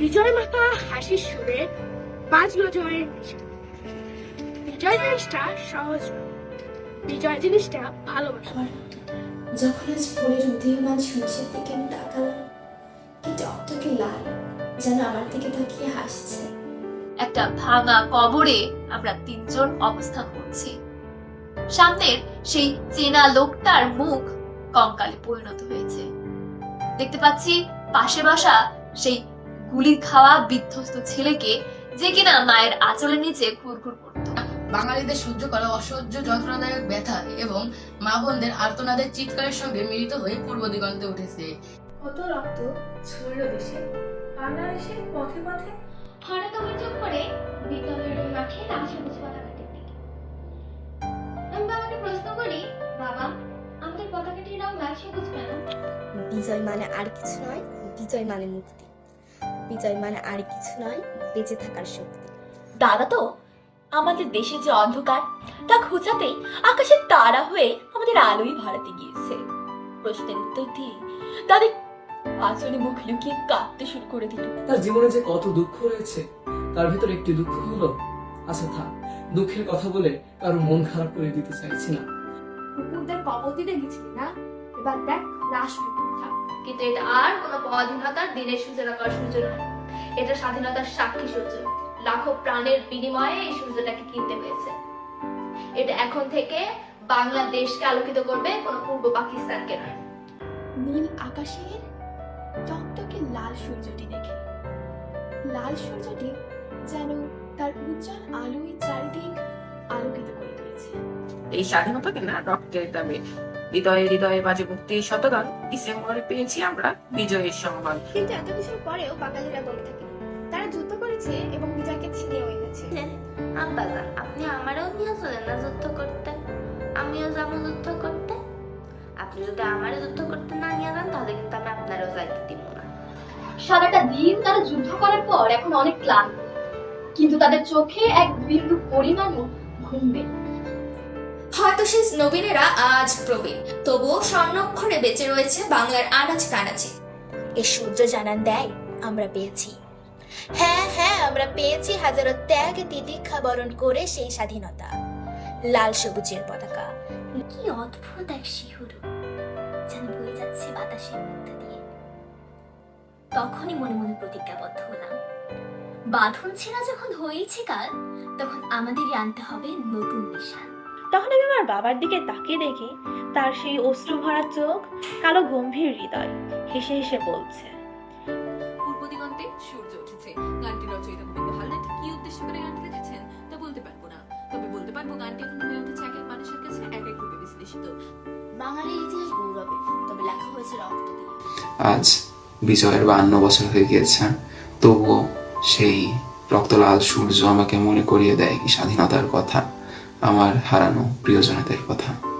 বিজয় মাতা হাসির সুরে বাজলো জয়ের বিজয় জিনিসটা সহজ বিজয় জিনিসটা ভালোবাসা। যখন আজ ভোরের উদীয়মান সূর্যের দিকে আমি তাকালাম কি টকটকে লাল যেন আমার দিকে তাকিয়ে হাসছে। একটা ভাঙা কবরে আমরা তিনজন অবস্থান করছি। সামনের সেই চেনা লোকটার মুখ কঙ্কালে পরিণত হয়েছে। দেখতে পাচ্ছি পাশে বসা সেই গুলি খাওয়া বিধ্বস্ত ছেলেকে যে কিনা মায়ের আঁচলের নিচে ঘুরঘুর করত। বাঙালিদের সহ্য করা অসহ্য যন্ত্রণাদায়ক ব্যথা এবং মা বোনদের আর্তনাদের চিৎকারের সঙ্গে মিলিত হয়ে পূর্ব দিগন্তে উঠেছে। কত রক্ত ছড়ল দেশে। বাংলাদেশের পথে পথে হঠাৎ চোখ পড়ে বিদ্যালয়ের মাঠে লাল সবুজ পতাকাটির দিকে। আমি বাবাকে প্রশ্ন করি বাবা আমাদের পতাকাটির রং লাল সবুজ কেন? বিজয় মানে আর কিছু নয় বিজয় মানে মুক্তি। বিজয় মানে আর কিছু নয় বেঁচে থাকার শক্তি। দাদা তো আমাদের দেশে যে অন্ধকার তা খোঁজাতেই আকাশের তারা হয়ে আমাদের আলোই ভরাতে গিয়েছে। প্রশ্নের উত্তর দিয়ে তাদের আচলে মুখ লুকিয়ে কাঁদতে শুরু করে দিল। তার জীবনে যে কত দুঃখ রয়েছে তার ভিতর একটি দুঃখ হলো আচ্ছা থাক দুঃখের কথা বলে কারও মন খারাপ করে দিতে চাইছি না। কুকুরদের কবল দিতে গেছিলি না? এবার দেখ লাশ হয়ে থাক। কিন্তু এটা আর কোনো পরাধীনতার দিনের সূচনা করার সূর্য নয়। এটা স্বাধীনতার সাক্ষী সূর্য। লাখো প্রাণের বিনিময়ে এই সূর্যটাকে কিনতে হয়েছে। এটা এখন থেকে বাংলাদেশকে আলোকিত করবে কোনো পূর্ব পাকিস্তানকে নয়। নীল আকাশের টকটকে লাল সূর্যটি দেখে। লাল সূর্যটি যেন তার উজ্জ্বল আলোয় চারিদিক আলোকিত করে তুলেছে। এই স্বাধীনতাকে না রক্তের দামে হৃদয়ে হৃদয়ে বাজে মুক্তির শতগান ডিসেম্বরে পেয়েছি আমরা বিজয়ের সম্মান কিন্তু এত কিছুর পরেও বাঙালিরা দমে থাকে তারা যুদ্ধ করেছে এবং বিজয়কে ছিনিয়েও এনেছে আব্বাজান আপনি আমারও নিয়ে চলেন না যুদ্ধ করতে। আমিও যাব যুদ্ধ করতে। আপনি যদি আমারও যুদ্ধ করতে না নিয়ে যান তাহলে কিন্তু আমি আপনারও যাইতে দিব না। সারাটা দিন তারা যুদ্ধ করার পর এখন অনেক ক্লান্ত। কিন্তু তাদের চোখে এক বিন্দু পরিমাণও ঘুম নেই। হয়তো সেই নবীনেরা আজ প্রবীণ। তবুও স্বর্ণাক্ষরে বেঁচে রয়েছে বাংলার আনাজ কানাচে। এ সূর্য জানান দেয়, আমরা পেয়েছি। হ্যাঁ হ্যাঁ আমরা পেয়েছি হাজারো ত্যাগ, তিতিক্ষা বরণ করে সেই স্বাধীনতা। লাল সবুজের পতাকা। কি অদ্ভুত এক শিহরণ যেন বয়ে যাচ্ছে বাতাসের মধ্যে দিয়ে। তখনই মনে মনে প্রতিজ্ঞাবদ্ধ হলাম। বাঁধন ছেঁড়া যখন হয়েছে কাল, তখন আমাদেরই আনতে হবে নতুন নিশান। তখন আমি আমার বাবার দিকে তাকিয়ে দেখি তার সেই অশ্রু ভরা চোখ কালো গম্ভীর হৃদয়। হেসে হেসে বলছে পূর্ব দিগন্তে সূর্য উঠেছে। গানটি রচয়িতা গোবিন্দ হালদার কি উদ্দেশ্য করে গানটি লিখেছেন তা বলতে পারব না। তবে বলতে পারব গানটি এখন হয়ে উঠেছে এক এক মানুষের কাছে এক এক রূপে বিশ্লেষিত বাঙালির ইতিহাস গৌরবে। তবে লেখা হয়েছে রক্ত দিয়ে। আজ বিজয়ের বান্ন বছর হয়ে গিয়েছে। তবুও সেই রক্তলাল সূর্য আমাকে মনে করিয়ে দেয় স্বাধীনতার কথা। আমার হারানো প্রিয়জনদের কথা।